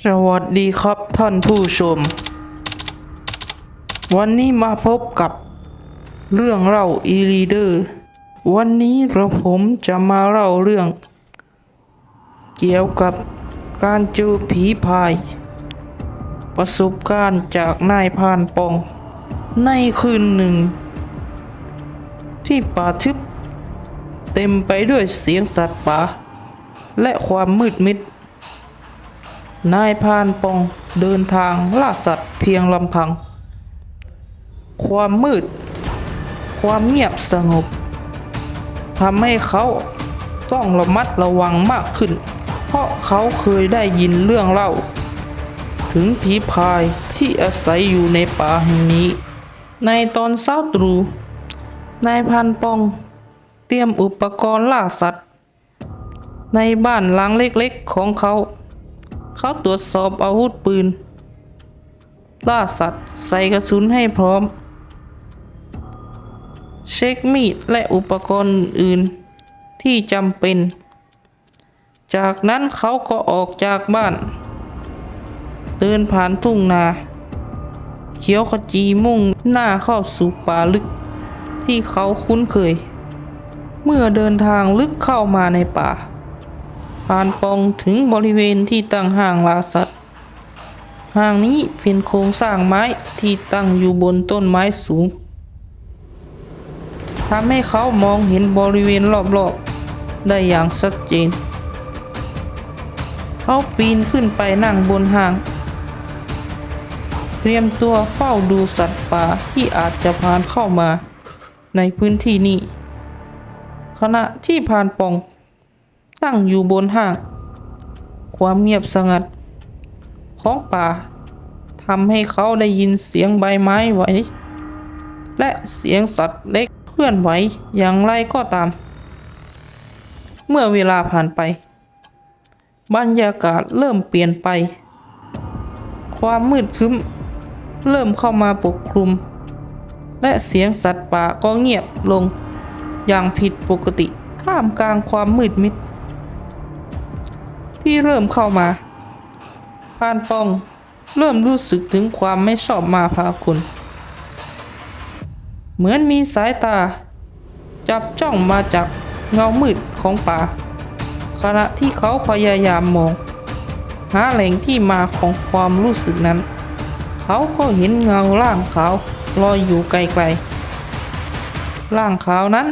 สวัสดีครับท่านผู้ชม วันนี้มาพบกับเรื่องเล่าอีลีเดอร์วันนี้เราผมจะมาเล่าเรื่อง เกี่ยวกับการเจอผีพาย ประสบการณ์จากนายพานปอง ในคืนหนึ่ง ที่ป่าทึบ เต็มไปด้วยเสียงสัตว์ป่าและความมืดมิด นายพานปองเดินทางล่าสัตว์เพียงลำพัง ความมืด ความเงียบสงบทำให้เขาต้องระมัดระวังมากขึ้น เพราะเขาเคยได้ยินเรื่องเล่า ถึงผีพายที่อาศัยอยู่ในป่าแห่งนี้ ในตอนเช้าตรู่นายพรานปอง เตรียมอุปกรณ์ล่าสัตว์ ในบ้านหลังเล็กๆของเขา เขาตรวจสอบอาวุธปืน ล่าสัตว์ ใส่กระสุนให้พร้อม เช็คมีดและอุปกรณ์อื่นที่จำเป็น จากนั้นเขาก็ออกจากบ้าน เดินผ่านทุ่งนาเขียวขจีมุ่งหน้าเข้าสู่ป่าลึก ที่เขาคุ้นเคย เมื่อเดินทางลึกเข้ามาในป่า ผ่านปองถึงบริเวณที่ตั้งห้างลาสัตว์ห้างนี้เป็นโครงสร้างไม้ที่ตั้งอยู่บนต้นไม้สูงทำให้เขามองเห็นบริเวณรอบๆ ได้อย่างชัดเจน เขาปีนขึ้นไปนั่งบนห้าง เตรียมตัวเฝ้าดูสัตว์ป่าที่อาจจะผ่านเข้ามาในพื้นที่นี้ ขณะที่ผ่านปอง ตั้งอยู่บนห้าง ความเงียบสงัด ของป่าทำให้เขาได้ยินเสียงใบไม้ไหว และเสียงสัตว์เล็กเคลื่อนไหวอย่างไรก็ตาม เมื่อเวลาผ่านไป บรรยากาศเริ่มเปลี่ยนไป ความมืดคึ้ม เริ่มเข้ามาปกคลุม และเสียงสัตว์ป่าก็เงียบลง อย่างผิดปกติท่ามกลางความมืดมิด ที่เริ่มเข้ามาพานปองเริ่มรู้สึกถึงความไม่ชอบมาพากลเหมือนมีสายตา จับจ้องมาจากเงามืดของป่า ขณะที่เขาพยายามมอง หาแหล่งที่มาของความรู้สึกนั้น เขาก็เห็นเงาร่างขาวลอยอยู่ไกลๆร่างขาวนั้น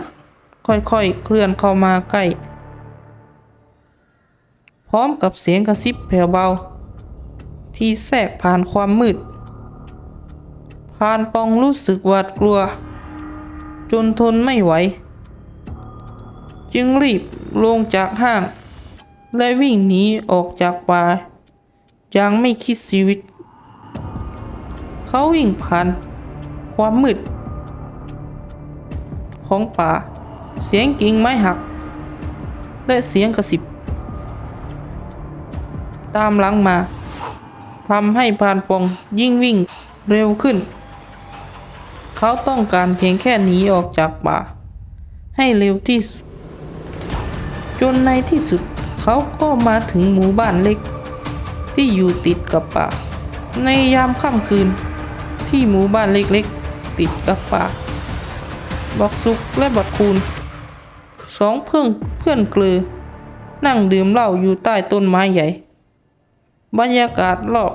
ค่อยๆเคลื่อนเข้ามาใกล้ พร้อมกับเสียงกระซิบแผ่วเบา ที่แทรกผ่านความมืดพานปองรู้สึกหวาดกลัว จนทนไม่ไหว จึงรีบลงจากห้าง และวิ่งหนีออกจากป่าอย่างไม่คิดชีวิต เขาวิ่งผ่านความมืด ของป่า เสียงกิ่งไม้หัก และเสียงกระสิบ ตามหลังมาทำให้พานปองยิ่งวิ่งเร็วขึ้น เขาต้องการเพียงแค่หนีออกจากป่า ให้เร็วที่สุด จนในที่สุดเขาก็มาถึงหมู่บ้านเล็ก ที่อยู่ติดกับป่า ในยามค่ำคืน ที่หมู่บ้านเล็กๆ ติดกับป่าบักซุกและบักคูนสองเพื่อนเพื่อนเกลือ นั่งดื่มเหล้าอยู่ใต้ต้นไม้ใหญ่ บรรยากาศรอบ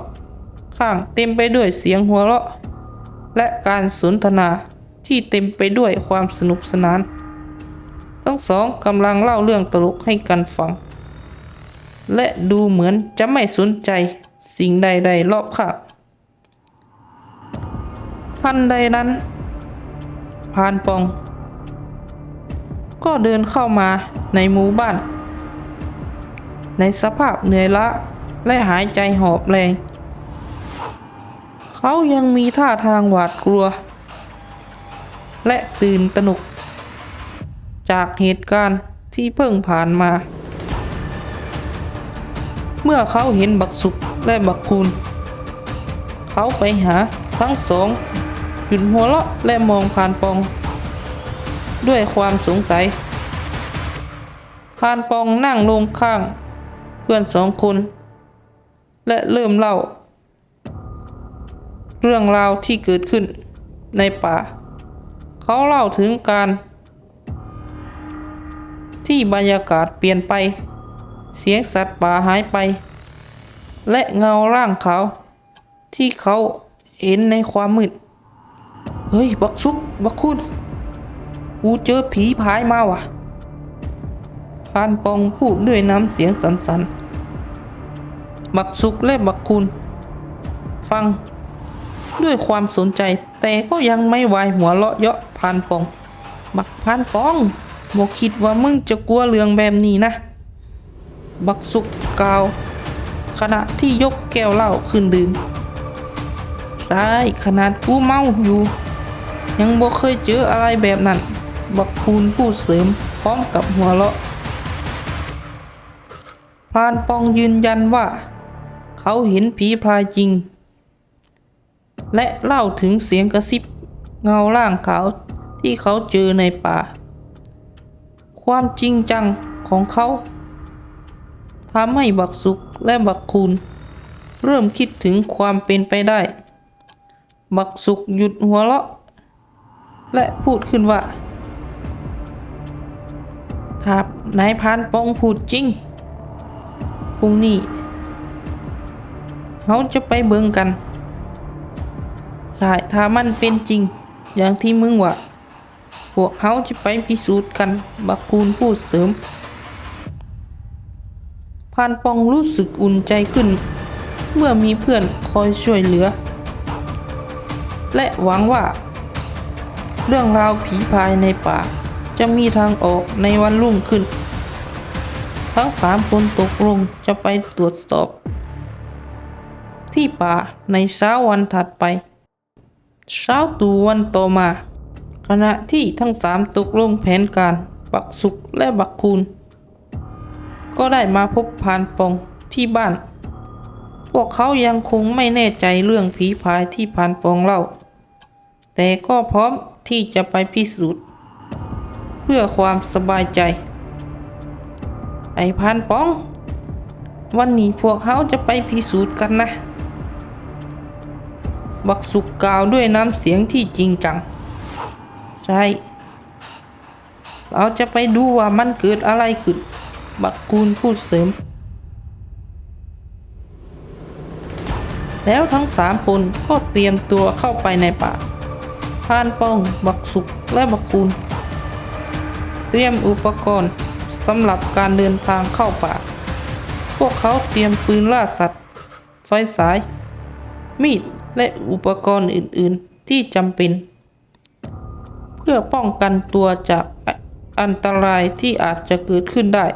ข้างเต็มไปด้วยเสียงหัวเราะ และการสนทนาที่เต็มไปด้วยความสนุกสนาน ทั้งสองกำลังเล่าเรื่องตลกให้กันฟัง และดูเหมือนจะไม่สนใจสิ่งใดๆรอบข้างทันใดนั้นพานปอง ก็เดินเข้ามาในหมู่บ้าน ในสภาพเหนื่อยล้า และหายใจหอบแรง เขายังมีท่าทางหวาดกลัว และตื่นตระหนก จากเหตุการณ์ที่เพิ่งผ่านมา เมื่อเขาเห็นบักสุกและบักคูนเขาไปหาทั้งสองหยุดหัวเราะและมองผ่านปอง ด้วยความสงสัยพานปองนั่งลงข้าง เพื่อนสองคน และเริ่มเล่า เรื่องราวที่เกิดขึ้นในป่า เขาเล่าถึงการ ที่บรรยากาศเปลี่ยนไป เสียงสัตว์ป่าหายไป และเงาร่างเขา ที่เขาเห็นในความมืด เฮ้ย บักซุก บักคุณกูเจอผีพายมาว่ะพานปองพูดด้วยน้ำเสียงสันๆ บักซุกและบักคุณ ฟัง ด้วยความสนใจ แต่ก็ยังไม่วายหัวเราะเยาะพานปอง บักพานปองบอกคิดว่ามึงจะกลัวเรื่องแบบนี้นะ บักสุกกล่าว ขณะที่ยกแก้วเหล้าขึ้นดื่มใช่ขนาดกูเมาอยู่ ยังบ่เคยเจออะไรแบบนั้น บักคูณพูดเสริมพร้อมกับหัวเราะพรานปองยืนยันว่า เขาเห็นผีพรายจริง และเล่าถึงเสียงกระซิบเงาร่างขาวที่เขาเจอในป่า ความจริงจังของเขาทำให้บักสุกและบักคูณเริ่มคิดถึงความเป็นไปได้ บักสุกหยุดหัวเราะ และพูดขึ้นว่าถ้านายพานปองพูดจริงพรุ่งนี้ เขาจะไปเบิงกันใช่ถ้ามันเป็นจริง อย่างที่มึงว่าพวกเขาจะไปพิสูจน์กันบักคูณพูดเสริมพานปองรู้สึกอุ่นใจขึ้น เมื่อมีเพื่อนคอยช่วยเหลือ และหวังว่า เรื่องราวผีพายในป่า จะมีทางออกในวันรุ่งขึ้น ทั้งสามคนตกลงจะไปตรวจสอบ ที่ป่าในเช้าวันถัดไป เช้าตู่วันต่อมา ขณะที่ทั้งสามตกลงแผนการ บักสุกและบักคูณก็ได้มาพบพานปองที่บ้าน พวกเขายังคงไม่แน่ใจเรื่องผีพายที่พานปองเล่า แต่ก็พร้อมที่จะไปพิสูจน์ เพื่อความสบายใจ ไอ้พานปอง วันนี้พวกเขาจะไปพิสูจน์กันนะ บักสุกกล่าวด้วยน้ำเสียงที่จริงจัง ใช่ เราจะไปดูว่ามันเกิดอะไรขึ้น บักกูลพูดเสริม แล้วทั้งสามคนก็เตรียมตัวเข้าไปในป่าพานป้องบักสุกและบักคูณเตรียมอุปกรณ์สำหรับการเดินทางเข้าป่า พวกเขาเตรียมปืนล่าสัตว์ ไฟสาย มีด และอุปกรณ์อื่น ๆ ที่จำเป็น เพื่อป้องกันตัวจากอันตรายที่อาจจะเกิดขึ้นได้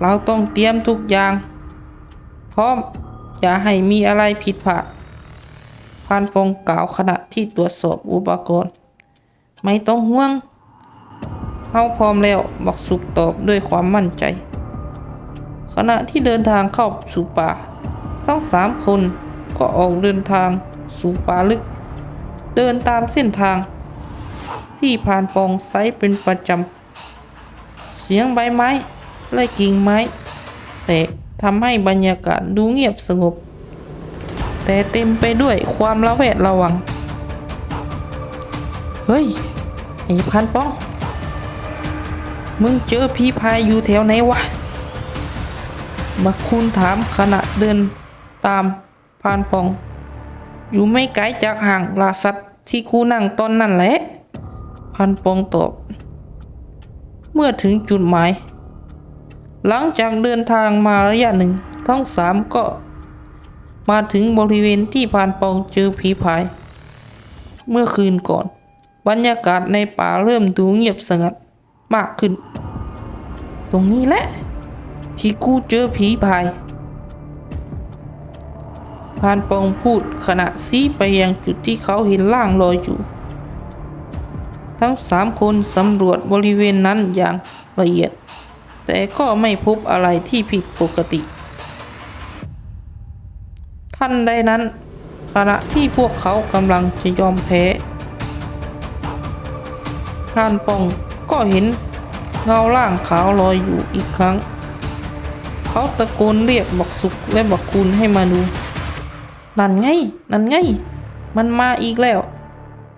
เราต้องเตรียมทุกอย่าง พร้อมอย่าให้มีอะไรผิดพลาดพานปองกล่าวขณะที่ตรวจสอบอุปกรณ์ ไม่ต้องห่วงเฮาพร้อมแล้วบักสุกตอบด้วยความมั่นใจ ขณะที่เดินทางเข้าสู่ป่า ทั้งสามคน ก็ออกเดินทางสู่ป่าลึก เดินตามเส้นทาง ที่ผ่านปองไซเป็นประจำ เสียงใบไม้และกิ่งไม้แตกทำให้บรรยากาศดูเงียบสงบ แต่เต็มไปด้วยความระแวดระวัง เฮ้ย ไอ้พันปอง มึงเจอพี่พายอยู่แถวไหนวะบักคุณถามขณะเดินตาม พานปอง อยู่ไม่ไกลจากห่างลาสัตว์ที่กูนั่งตอนนั่นแหละพันปองตอบ เมื่อถึงจุดหมาย หลังจากเดินทางมาระยะหนึ่ง ทั้งสามก็ มาถึงบริเวณที่พานปองเจอผีพาย เมื่อคืนก่อน บรรยากาศในป่าเริ่มดูเงียบสงัดมากขึ้น ตรงนี้แหละ ที่กูเจอผีพาย พานปองพูดขณะซี้ไปยังจุดที่เขาเห็นร่างลอยอยู่ ทั้งสามคนสำรวจบริเวณนั้นอย่างละเอียด แต่ก็ไม่พบอะไรที่ผิดปกติ ท่านใดนั้น ขณะที่พวกเขากำลังจะยอมแพ้พานปองก็เห็นเงาร่างขาวลอยอยู่อีกครั้ง เขาตะโกนเรียกบักสุกและบักคุณให้มาดู นั่นไง นั่นไง มันมาอีกแล้ว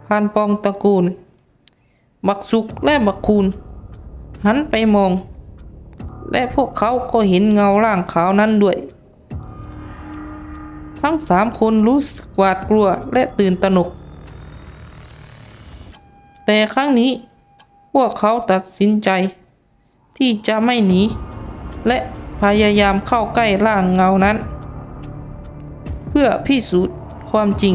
พานปองตะโกนบักสุกและบักคูณหันไปมอง และพวกเขาก็เห็นเงาร่างขาวนั้นด้วย ทั้งสามคนรู้สึกหวาดกลัวและตื่นตระหนก แต่ครั้งนี้พวกเขาตัดสินใจ ที่จะไม่หนี และพยายามเข้าใกล้ร่างเงานั้น พื่อพิสูจน์ความจริง